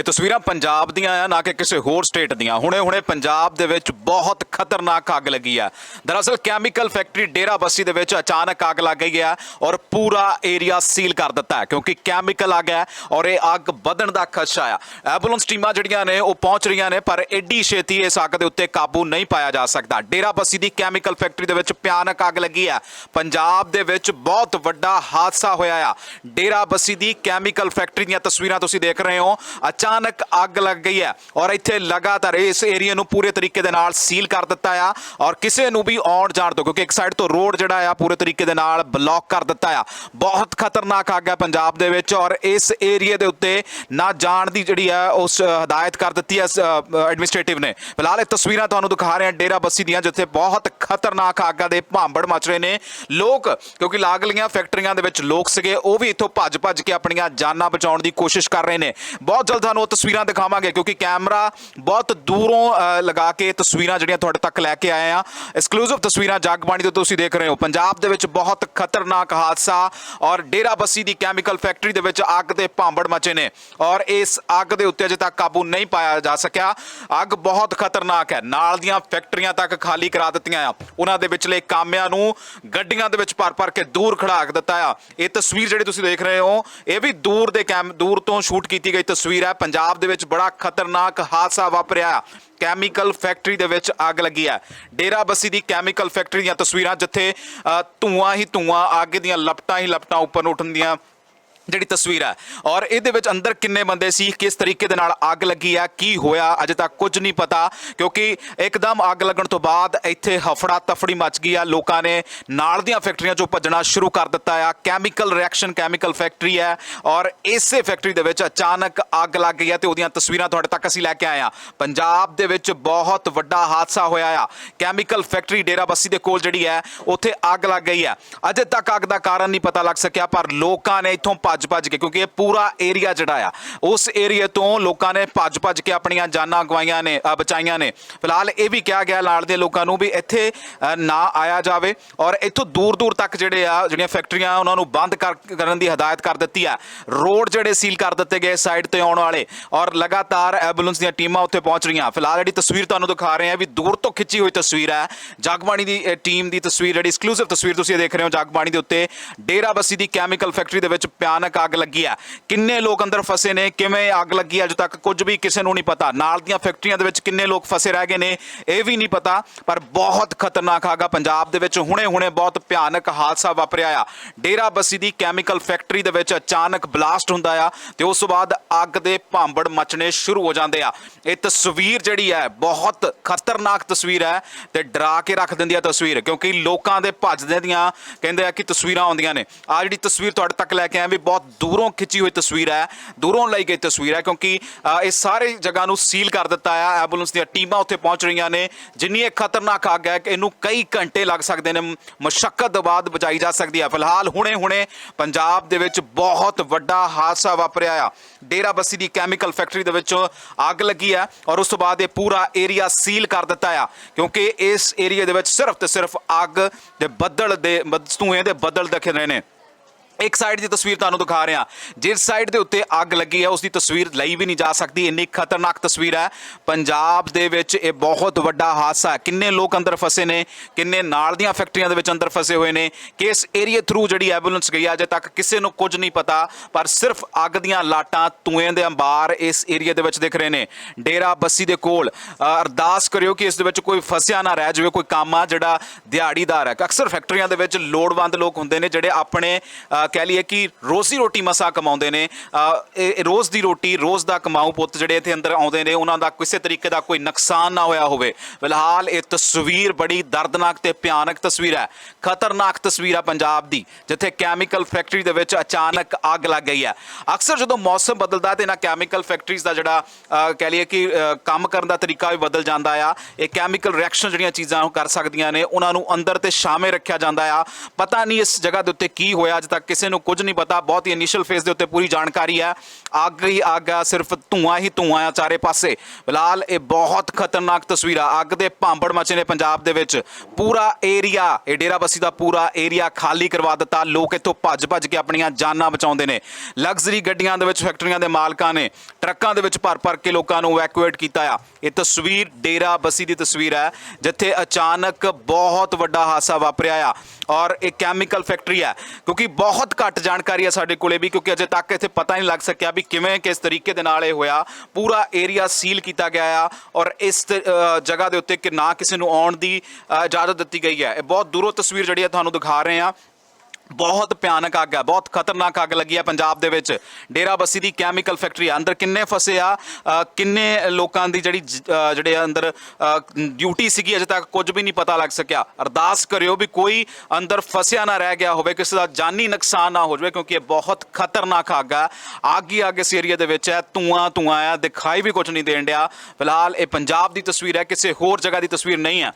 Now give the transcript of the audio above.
ਇਹ ਤਸਵੀਰਾਂ ਪੰਜਾਬ ਦੀਆਂ ਆ, ਨਾ ਕਿ ਕਿਸੇ ਹੋਰ ਸਟੇਟ ਦੀਆਂ। ਹੁਣੇ-ਹੁਣੇ ਪੰਜਾਬ ਦੇ ਵਿੱਚ ਬਹੁਤ ਖਤਰਨਾਕ ਅੱਗ ਲੱਗੀ ਆ। ਦਰਅਸਲ ਕੈਮੀਕਲ ਫੈਕਟਰੀ ਡੇਰਾ ਬੱਸੀ ਦੇ ਵਿੱਚ ਅਚਾਨਕ ਅੱਗ ਲੱਗ ਗਈ ਹੈ ਔਰ ਪੂਰਾ ਏਰੀਆ ਸੀਲ ਕਰ ਦਿੱਤਾ ਕਿਉਂਕਿ ਕੈਮੀਕਲ ਅੱਗ ਹੈ ਔਰ ਇਹ ਅੱਗ ਵਧਣ ਦਾ ਖਦਸ਼ਾ ਆ। ਐਂਬੂਲੈਂਸ ਟੀਮਾਂ ਜਿਹੜੀਆਂ ਨੇ, ਉਹ ਪਹੁੰਚ ਰਹੀਆਂ ਨੇ, ਪਰ ਐਡੀ ਛੇਤੀ ਇਸ ਅੱਗ ਦੇ ਉੱਤੇ ਕਾਬੂ ਨਹੀਂ ਪਾਇਆ ਜਾ ਸਕਦਾ। ਡੇਰਾ ਬੱਸੀ ਦੀ ਕੈਮੀਕਲ ਫੈਕਟਰੀ ਦੇ ਵਿੱਚ ਭਿਆਨਕ ਅੱਗ ਲੱਗੀ ਹੈ ਪੰਜਾਬ ਦੇ ਵਿੱਚ ਬਹੁਤ ਵੱਡਾ ਹਾਦਸਾ ਹੋਇਆ ਆ। ਡੇਰਾ ਬੱਸੀ ਦੀ ਕੈਮੀਕਲ ਫੈਕਟਰੀ ਦੀਆਂ ਤਸਵੀਰਾਂ ਤੁਸੀਂ ਦੇਖ ਰਹੇ ਹੋ। ਅਚਾਨਕ ਅੱਗ ਲੱਗ ਗਈ ਹੈ ਔਰ ਇੱਥੇ ਲਗਾਤਾਰ ਇਸ ਏਰੀਆ ਨੂੰ ਪੂਰੇ ਤਰੀਕੇ ਦੇ ਨਾਲ ਸੀਲ ਕਰ ਦਿੱਤਾ ਆ ਔਰ ਕਿਸੇ ਨੂੰ ਵੀ ਆਉਣ ਜਾਣ ਤੋਂ, ਕਿਉਂਕਿ ਇੱਕ ਸਾਈਡ ਤੋਂ ਰੋਡ ਜਿਹੜਾ ਆ ਪੂਰੇ ਤਰੀਕੇ ਦੇ ਨਾਲ ਬਲੌਕ ਕਰ ਦਿੱਤਾ ਆ। ਬਹੁਤ ਖਤਰਨਾਕ ਅੱਗ ਹੈ ਪੰਜਾਬ ਦੇ ਵਿੱਚ ਔਰ ਇਸ ਏਰੀਆ ਦੇ ਉੱਤੇ ਨਾ ਜਾਣ ਦੀ ਜਿਹੜੀ ਹੈ ਉਸ ਹਦਾਇਤ ਕਰ ਦਿੱਤੀ ਹੈ ਐਡਮਿਨਿਸਟ੍ਰੇਟਿਵ ਨੇ। ਫਿਲਹਾਲ ਇਹ ਤਸਵੀਰਾਂ ਤੁਹਾਨੂੰ ਦਿਖਾ ਰਹੇ ਹਾਂ ਡੇਰਾ ਬੱਸੀ ਦੀਆਂ, ਜਿੱਥੇ ਬਹੁਤ ਖਤਰਨਾਕ ਅੱਗਾਂ ਦੇ ਭਾਂਬੜ ਮਚ ਰਹੇ ਨੇ। ਲੋਕ, ਕਿਉਂਕਿ ਲਾਗਲੀਆਂ ਫੈਕਟਰੀਆਂ ਦੇ ਵਿੱਚ ਲੋਕ ਸੀਗੇ, ਉਹ ਵੀ ਇੱਥੋਂ ਭੱਜ ਭੱਜ ਕੇ ਆਪਣੀਆਂ ਜਾਨਾਂ ਬਚਾਉਣ ਦੀ ਕੋਸ਼ਿਸ਼ ਕਰ ਰਹੇ ਨੇ। ਬਹੁਤ ਜਲਦ ਤੁਹਾਨੂੰ ਉਹ ਤਸਵੀਰਾਂ ਦਿਖਾਵਾਂਗੇ ਕਿਉਂਕਿ ਕੈਮਰਾ ਬਹੁਤ ਦੂਰੋਂ ਲਗਾ ਕੇ ਤਸਵੀਰਾਂ ਜਿਹੜੀਆਂ ਤੁਹਾਡੇ ਤੱਕ ਲੈ ਕੇ ਆਏ ਆ ਐਕਸਕਲੂਸਿਵ ਤਸਵੀਰਾਂ ਜਗਬਾਣੀ ਤੋਂ ਤੁਸੀਂ ਦੇਖ ਰਹੇ ਹੋ। ਪੰਜਾਬ ਦੇ ਵਿੱਚ ਬਹੁਤ ਖਤਰਨਾਕ ਹਾਦਸਾ ਔਰ ਡੇਰਾ ਬੱਸੀ ਦੀ ਕੈਮੀਕਲ ਫੈਕਟਰੀ ਦੇ ਵਿੱਚ ਅੱਗ ਦੇ ਭਾਂਬੜ ਮਚੇ ਨੇ ਔਰ ਇਸ ਅੱਗ ਦੇ ਉੱਤੇ ਅਜੇ ਤੱਕ ਕਾਬੂ ਨਹੀਂ ਪਾਇਆ ਜਾ ਸਕਿਆ। ਅੱਗ ਬਹੁਤ ਖਤਰਨਾਕ ਹੈ। ਨਾਲ ਦੀਆਂ ਫੈਕਟਰੀਆਂ ਤੱਕ ਖਾਲੀ ਕਰਾ ਦਿੱਤੀਆਂ ਆ। ਉਹਨਾਂ ਦੇ ਵਿਚਲੇ ਕਾਮਿਆਂ ਨੂੰ ਗੱਡੀਆਂ ਦੇ ਵਿੱਚ ਭਰ ਭਰ ਕੇ ਦੂਰ ਖੜਾ ਦਿੱਤਾ ਆ। ਇਹ ਤਸਵੀਰ ਜਿਹੜੀ ਤੁਸੀਂ ਦੇਖ ਰਹੇ ਹੋ, ਇਹ ਵੀ ਦੂਰ ਦੇ ਕੈਮ, ਦੂਰ ਤੋਂ ਸ਼ੂਟ ਕੀਤੀ ਗਈ ਤਸਵੀਰ ਹੈ। ਪੰਜਾਬ ਦੇ ਵਿੱਚ ਬੜਾ ਖਤਰਨਾਕ ਹਾਦਸਾ ਵਾਪਰਿਆ। ਕੈਮੀਕਲ ਫੈਕਟਰੀ ਦੇ ਵਿੱਚ ਅੱਗ ਲੱਗੀ ਹੈ। ਡੇਰਾ ਬੱਸੀ ਦੀ ਕੈਮੀਕਲ ਫੈਕਟਰੀ ਦੀਆਂ ਤਸਵੀਰਾਂ ਜਿੱਥੇ ਅ, ਧੂਆਂ ਹੀ ਧੂਆਂ ਅੱਗ ਦੀਆਂ ਲਪਟਾਂ ਹੀ ਲਪਟਾਂ ਉੱਪਰ ਨੂੰ ਉੱਠਣ ਦੀਆਂ ਜਿਹੜੀ ਤਸਵੀਰ ਹੈ। ਔਰ ਇਹਦੇ ਵਿੱਚ ਅੰਦਰ ਕਿੰਨੇ ਬੰਦੇ ਸੀ, ਕਿਸ ਤਰੀਕੇ ਦੇ ਨਾਲ ਅੱਗ ਲੱਗੀ ਆ ਕੀ ਹੋਇਆ, ਅਜੇ ਤੱਕ ਕੁਝ ਨਹੀਂ ਪਤਾ। ਕਿਉਂਕਿ ਇੱਕਦਮ ਅੱਗ ਲੱਗਣ ਤੋਂ ਬਾਅਦ ਇੱਥੇ ਹਫੜਾ ਤਫੜੀ ਮਚ ਗਈ ਆ। ਲੋਕਾਂ ਨੇ ਨਾਲ ਦੀਆਂ ਫੈਕਟਰੀਆਂ ਚੋਂ ਭੱਜਣਾ ਸ਼ੁਰੂ ਕਰ ਦਿੱਤਾ ਆ। ਕੈਮੀਕਲ ਰਿਐਕਸ਼ਨ ਕੈਮੀਕਲ ਫੈਕਟਰੀ ਹੈ। ਔਰ ਇਸੇ ਫੈਕਟਰੀ ਦੇ ਵਿੱਚ ਅਚਾਨਕ ਅੱਗ ਲੱਗ ਗਈ ਆ ਤੇ ਉਹਦੀਆਂ ਤਸਵੀਰਾਂ ਤੁਹਾਡੇ ਤੱਕ ਅਸੀਂ ਲੈ ਕੇ ਆਏ ਆ। ਪੰਜਾਬ ਦੇ ਵਿੱਚ ਬਹੁਤ ਵੱਡਾ ਹਾਦਸਾ ਹੋਇਆ ਆ। ਕੈਮੀਕਲ ਫੈਕਟਰੀ ਡੇਰਾਬੱਸੀ ਦੇ ਕੋਲ ਜਿਹੜੀ ਹੈ, ਉੱਥੇ ਅੱਗ ਲੱਗ ਗਈ ਹੈ। ਅਜੇ ਤੱਕ ਅੱਗ ਦਾ ਕਾਰਨ ਨਹੀਂ ਪਤਾ ਲੱਗ ਸਕਿਆ, ਪਰ ਲੋਕਾਂ ਨੇ ਇੱਥੋਂ ਭੱਜ ਭੱਜ ਭੱਜ ਕੇ, ਕਿਉਂਕਿ ਇਹ ਪੂਰਾ ਏਰੀਆ ਜਿਹੜਾ ਆ, ਉਸ ਏਰੀਆ ਤੋਂ ਲੋਕਾਂ ਨੇ ਭੱਜ ਭੱਜ ਕੇ ਆਪਣੀਆਂ ਜਾਨਾਂ ਗਵਾਈਆਂ ਨੇ ਬਚਾਈਆਂ ਨੇ। ਫਿਲਹਾਲ ਇਹ ਵੀ ਕਿਹਾ ਗਿਆ ਨਾਲ ਦੇ ਲੋਕਾਂ ਨੂੰ ਵੀ ਇੱਥੇ ਨਾ ਆਇਆ ਜਾਵੇ ਔਰ ਇੱਥੋਂ ਦੂਰ ਦੂਰ ਤੱਕ ਜਿਹੜੇ ਆ, ਜਿਹੜੀਆਂ ਫੈਕਟਰੀਆਂ ਉਹਨਾਂ ਨੂੰ ਬੰਦ ਕਰ- ਕਰਨ ਦੀ ਹਦਾਇਤ ਕਰ ਦਿੱਤੀ ਆ। ਰੋਡ ਜਿਹੜੇ ਸੀਲ ਕਰ ਦਿੱਤੇ ਗਏ ਸਾਈਡ ਤੇ ਆਉਣ ਵਾਲੇ ਔਰ ਲਗਾਤਾਰ ਐਂਬੂਲੈਂਸ ਦੀਆਂ ਟੀਮਾਂ ਉੱਥੇ ਪਹੁੰਚ ਰਹੀਆਂ। ਫਿਲਹਾਲ ਜਿਹੜੀ ਤਸਵੀਰ ਤੁਹਾਨੂੰ ਦਿਖਾ ਰਹੇ ਆ ਵੀ ਦੂਰ ਤੋਂ ਖਿੱਚੀ ਹੋਈ ਤਸਵੀਰ ਹੈ। ਜਗਬਾਣੀ ਦੀ ਟੀਮ ਦੀ ਤਸਵੀਰ, ਜਿਹੜੀ ਐਕਸਕਲੂਸਿਵ ਤਸਵੀਰ ਤੁਸੀਂ ਇਹ ਦੇਖ ਰਹੇ ਹੋ, ਜਗਬਾਣੀ ਦੇ ਉੱਤੇ ਡੇਰਾ ਬੱਸੀ ਦੀ ਕੈਮੀਕਲ ਫੈਕਟਰੀ ਦੇ ਵਿੱਚ ਭਿਆਨਕ ਅੱਗ ਲੱਗੀ ਆ ਕਿੰਨੇ ਲੋਕ ਅੰਦਰ ਫਸੇ ਨੇ? ਕਿਵੇਂ ਅੱਗ ਲੱਗੀ ਅਜੇ ਤੱਕ ਕੁਝ ਵੀ ਕਿਸੇ ਨੂੰ ਨਹੀਂ ਪਤਾ। ਨਾਲ ਦੀਆਂ ਫੈਕਟਰੀਆਂ ਦੇ ਵਿੱਚ ਕਿੰਨੇ ਲੋਕ ਫਸੇ ਰਹਿ ਗਏ ਨੇ, ਇਹ ਵੀ ਨਹੀਂ ਪਤਾ, ਪਰ ਬਹੁਤ ਖਤਰਨਾਕ ਆਗਾ ਪੰਜਾਬ ਦੇ ਵਿੱਚ। ਹੁਣੇ-ਹੁਣੇ ਬਹੁਤ ਭਿਆਨਕ ਹਾਦਸਾ ਵਾਪਰਿਆ ਆ। ਡੇਰਾ ਬੱਸੀ ਦੀ ਕੈਮੀਕਲ ਫੈਕਟਰੀ ਦੇ ਵਿੱਚ ਅਚਾਨਕ ਬਲਾਸਟ ਹੁੰਦਾ ਆ ਤੇ ਉਸ ਤੋਂ ਬਾਅਦ ਅੱਗ ਦੇ ਭਾਂਬੜ ਮਚਣੇ ਸ਼ੁਰੂ ਹੋ ਜਾਂਦੇ ਆ। ਇਹ ਤਸਵੀਰ ਜਿਹੜੀ ਹੈ, ਬਹੁਤ ਖਤਰਨਾਕ ਤਸਵੀਰ ਹੈ ਤੇ ਡਰਾ ਕੇ ਰੱਖ ਦਿੰਦੀ ਆ ਤਸਵੀਰ, ਕਿਉਂਕਿ ਲੋਕਾਂ ਦੇ ਭੱਜਦੇ ਦੀਆਂ ਕਹਿੰਦੇ ਆ ਕਿ ਤਸਵੀਰਾਂ ਆਉਂਦੀਆਂ ਨੇ। ਆ ਜਿਹੜੀ ਤਸਵੀਰ ਤੁਹਾਡੇ ਤੱਕ ਲੈ ਕੇ ਆਏ ਵੀ ਬਹੁਤ ਦੂਰੋਂ ਖਿੱਚੀ ਹੋਈ ਤਸਵੀਰ ਹੈ, ਦੂਰੋਂ ਲਈ ਗਈ ਤਸਵੀਰ ਹੈ ਕਿਉਂਕਿ ਇਹ ਸਾਰੇ ਜਗ੍ਹਾ ਨੂੰ ਸੀਲ ਕਰ ਦਿੱਤਾ ਆ ਐਂਬੂਲੈਂਸ ਦੀਆਂ ਟੀਮਾਂ ਉੱਥੇ ਪਹੁੰਚ ਰਹੀਆਂ ਨੇ, ਜਿੰਨੀ ਇਹ ਖਤਰਨਾਕ ਅੱਗ ਹੈ ਕਿ ਇਹਨੂੰ ਕਈ ਘੰਟੇ ਲੱਗ ਸਕਦੇ ਨੇ ਮੁਸ਼ਕਲ ਤੋਂ ਬਾਅਦ ਬਚਾਈ ਜਾ ਸਕਦੀ ਹੈ। ਫਿਲਹਾਲ ਹੁਣੇ-ਹੁਣੇ ਪੰਜਾਬ ਦੇ ਵਿੱਚ ਬਹੁਤ ਵੱਡਾ ਹਾਦਸਾ ਵਾਪਰਿਆ ਆ। ਡੇਰਾ ਬੱਸੀ ਦੀ ਕੈਮੀਕਲ ਫੈਕਟਰੀ ਦੇ ਵਿੱਚ ਅੱਗ ਲੱਗੀ ਹੈ ਔਰ ਉਸ ਤੋਂ ਬਾਅਦ ਇਹ ਪੂਰਾ ਏਰੀਆ ਸੀਲ ਕਰ ਦਿੱਤਾ ਆ, ਕਿਉਂਕਿ ਇਸ ਏਰੀਆ ਦੇ ਵਿੱਚ ਸਿਰਫ ਤੇ ਸਿਰਫ ਅੱਗ ਦੇ ਬੱਦਲ ਦੇ, ਧੂਏ ਦੇ ਬੱਦਲ ਦਿਖ ਰਹੇ ਨੇ। ਇੱਕ ਸਾਈਡ ਦੀ ਤਸਵੀਰ ਤੁਹਾਨੂੰ ਦਿਖਾ ਰਿਹਾ। ਜਿਸ ਸਾਈਡ ਦੇ ਉੱਤੇ ਅੱਗ ਲੱਗੀ ਹੈ ਉਸ ਦੀ ਤਸਵੀਰ ਲਈ ਵੀ ਨਹੀਂ ਜਾ ਸਕਦੀ। ਇੰਨੀ ਖਤਰਨਾਕ ਤਸਵੀਰ ਹੈ। ਪੰਜਾਬ ਦੇ ਵਿੱਚ ਇਹ ਬਹੁਤ ਵੱਡਾ ਹਾਦਸਾ ਹੈ। ਕਿੰਨੇ ਲੋਕ ਅੰਦਰ ਫਸੇ ਨੇ ਕਿੰਨੇ ਨਾਲ ਦੀਆਂ ਫੈਕਟਰੀਆਂ ਦੇ ਵਿੱਚ ਅੰਦਰ ਫਸੇ ਹੋਏ ਨੇ। ਕਿਸ ਏਰੀਏ ਥਰੂ ਜਿਹੜੀ ਐਂਬੂਲੈਂਸ ਗਈ ਹੈ, ਅਜੇ ਤੱਕ ਕਿਸੇ ਨੂੰ ਕੁਝ ਨਹੀਂ ਪਤਾ। ਪਰ ਸਿਰਫ ਅੱਗ ਦੀਆਂ ਲਾਟਾਂ ਧੂਏ ਦੇ ਅੰਬਾਰ ਇਸ ਏਰੀਏ ਦੇ ਵਿੱਚ ਦਿਖ ਰਹੇ ਨੇ। ਡੇਰਾ ਬੱਸੀ ਦੇ ਕੋਲ ਅਰਦਾਸ ਕਰਿਓ ਕਿ ਇਸ ਦੇ ਵਿੱਚ ਕੋਈ ਫਸਿਆ ਨਾ ਰਹਿ ਜਾਵੇ ਕੋਈ ਕੰਮ ਆ ਜਿਹੜਾ ਦਿਹਾੜੀਦਾਰ ਹੈ। ਅਕਸਰ ਫੈਕਟਰੀਆਂ ਦੇ ਵਿੱਚ ਲੋੜਵੰਦ ਲੋਕ ਹੁੰਦੇ ਨੇ ਜਿਹੜੇ ਆਪਣੇ ਕਹਿ ਲਈਏ ਕਿ ਰੋਜ਼ੀ ਰੋਟੀ ਮਸਾ ਕਮਾਉਂਦੇ ਨੇ। ਇਹ ਰੋਜ਼ ਦੀ ਰੋਟੀ, ਰੋਜ਼ ਦਾ ਕਮਾਊ ਪੁੱਤ ਜਿਹੜੇ ਇੱਥੇ ਅੰਦਰ ਆਉਂਦੇ ਨੇ, ਉਹਨਾਂ ਦਾ ਕਿਸੇ ਤਰੀਕੇ ਦਾ ਕੋਈ ਨੁਕਸਾਨ ਨਾ ਹੋਇਆ ਹੋਵੇ। ਫਿਲਹਾਲ ਇਹ ਤਸਵੀਰ ਬੜੀ ਦਰਦਨਾਕ ਤੇ ਭਿਆਨਕ ਤਸਵੀਰ ਹੈ। ਖਤਰਨਾਕ ਤਸਵੀਰ ਹੈ ਪੰਜਾਬ ਦੀ, ਜਿੱਥੇ ਕੈਮੀਕਲ ਫੈਕਟਰੀ ਦੇ ਵਿੱਚ ਅਚਾਨਕ ਅੱਗ ਲੱਗ ਗਈ ਹੈ। ਅਕਸਰ ਜਦੋਂ ਮੌਸਮ ਬਦਲਦਾ ਤੇ ਇਹਨਾਂ ਕੈਮੀਕਲ ਫੈਕਟਰੀਜ਼ ਦਾ ਜਿਹੜਾ ਕਹਿ ਲਈਏ ਕਿ ਕੰਮ ਕਰਨ ਦਾ ਤਰੀਕਾ ਵੀ ਬਦਲ ਜਾਂਦਾ ਆ, ਇਹ ਕੈਮੀਕਲ ਰਿਐਕਸ਼ਨ ਜਿਹੜੀਆਂ ਚੀਜ਼ਾਂ ਉਹ ਕਰ ਸਕਦੀਆਂ ਨੇ, ਉਹਨਾਂ ਨੂੰ ਅੰਦਰ ਤੇ ਸ਼ਾਮੇ ਰੱਖਿਆ ਜਾਂਦਾ ਆ। ਪਤਾ ਨਹੀਂ ਇਸ ਜਗ੍ਹਾ ਦੇ ਉੱਤੇ ਕੀ ਹੋਇਆ, ਅਜੇ ਤੱਕ ਕਿਸੇ ਨੂੰ ਕੁਝ ਨਹੀਂ ਪਤਾ, ਬਹੁਤ ਹੀ ਇਨੀਸ਼ੀਅਲ ਫੇਸ ਦੇ ਉੱਤੇ ਪੂਰੀ ਜਾਣਕਾਰੀ ਹੈ। ਅੱਗ ਹੀ ਅੱਗ ਆ, ਸਿਰਫ ਧੂਆਂ ਹੀ ਧੂਆਂ ਆ ਚਾਰੇ ਪਾਸੇ। ਫਿਲਹਾਲ ਇਹ ਬਹੁਤ ਖਤਰਨਾਕ ਤਸਵੀਰਾਂ, ਅੱਗ ਦੇ ਭਾਂਬੜ ਮਚੇ ਨੇ ਪੰਜਾਬ ਦੇ ਵਿੱਚ। ਪੂਰਾ ਏਰੀਆ, ਇਹ ਡੇਰਾ ਦਾ ਪੂਰਾ ਏਰੀਆ ਖਾਲੀ ਕਰਵਾ ਦਿੱਤਾ। ਲੋਕ ਇੱਥੋਂ ਭੱਜ ਭੱਜ ਕੇ ਆਪਣੀਆਂ ਜਾਨਾਂ ਬਚਾਉਂਦੇ ਨੇ। ਲਗਜ਼ਰੀ ਗੱਡੀਆਂ ਦੇ ਵਿੱਚ ਫੈਕਟਰੀਆਂ ਦੇ ਮਾਲਕਾਂ ਨੇ ਟਰੱਕਾਂ ਦੇ ਵਿੱਚ ਭਰ ਭਰ ਕੇ ਲੋਕਾਂ ਨੂੰ ਇਵੈਕੂਏਟ ਕੀਤਾ ਆ। ਇਹ ਤਸਵੀਰ ਡੇਰਾਬੱਸੀ ਦੀ ਤਸਵੀਰ ਹੈ, ਜਿੱਥੇ ਅਚਾਨਕ ਬਹੁਤ ਵੱਡਾ ਹਾਦਸਾ ਵਾਪਰਿਆ ਆ। ਔਰ ਇਹ ਕੈਮੀਕਲ ਫੈਕਟਰੀ ਹੈ, ਕਿਉਂਕਿ ਬਹੁਤ ਬਹੁਤ ਘੱਟ ਜਾਣਕਾਰੀ ਹੈ ਸਾਡੇ ਕੋਲੇ ਵੀ, ਕਿਉਂਕਿ ਅਜੇ ਤੱਕ ਇੱਥੇ ਪਤਾ ਨਹੀਂ ਲੱਗ ਸਕਿਆ ਵੀ ਕਿਵੇਂ ਕਿਸ ਤਰੀਕੇ ਦੇ ਨਾਲ ਇਹ ਹੋਇਆ। ਪੂਰਾ ਏਰੀਆ ਸੀਲ ਕੀਤਾ ਗਿਆ ਆ ਔਰ ਇਸ ਜਗ੍ਹਾ ਦੇ ਉੱਤੇ ਕਿ ਨਾ ਕਿਸੇ ਨੂੰ ਆਉਣ ਦੀ ਇਜਾਜ਼ਤ ਦਿੱਤੀ ਗਈ ਹੈ। ਇਹ ਬਹੁਤ ਦੂਰੋਂ ਤਸਵੀਰ ਜਿਹੜੀ ਹੈ ਤੁਹਾਨੂੰ ਦਿਖਾ ਰਹੇ ਆ ਬਹੁਤ ਭਿਆਨਕ ਅੱਗ ਹੈ ਬਹੁਤ ਖਤਰਨਾਕ ਅੱਗ ਲੱਗੀ ਹੈ ਪੰਜਾਬ ਦੇ ਵਿੱਚ। ਡੇਰਾ ਬੱਸੀ ਦੀ ਕੈਮੀਕਲ ਫੈਕਟਰੀ ਆ ਅੰਦਰ ਕਿੰਨੇ ਫਸੇ ਆ ਕਿੰਨੇ ਲੋਕਾਂ ਦੀ ਜਿਹੜੀ ਜ- ਅ, ਜਿਹੜੇ ਅੰਦਰ ਡਿਊਟੀ ਸੀਗੀ ਅਜੇ ਤੱਕ ਕੁਝ ਵੀ ਨਹੀਂ ਪਤਾ ਲੱਗ ਸਕਿਆ। ਅਰਦਾਸ ਕਰਿਓ ਵੀ ਕੋਈ ਅੰਦਰ ਫਸਿਆ ਨਾ ਰਹਿ ਗਿਆ ਹੋਵੇ ਕਿਸੇ ਦਾ ਜਾਨੀ ਨੁਕਸਾਨ ਨਾ ਹੋ ਜਾਵੇ ਕਿਉਂਕਿ ਇਹ ਬਹੁਤ ਖਤਰਨਾਕ ਅੱਗ ਹੈ। ਅੱਗ ਹੀ ਅੱਗ ਇਸ ਏਰੀਆ ਦੇ ਵਿੱਚ ਹੈ ਧੂਆਂ ਧੂਆਂ ਆ ਦਿਖਾਈ ਵੀ ਕੁਝ ਨਹੀਂ ਦੇਣ ਡਿਆ। ਫਿਲਹਾਲ ਇਹ ਪੰਜਾਬ ਦੀ ਤਸਵੀਰ ਹੈ ਕਿਸੇ ਹੋਰ ਜਗ੍ਹਾ ਦੀ ਤਸਵੀਰ ਨਹੀਂ ਹੈ।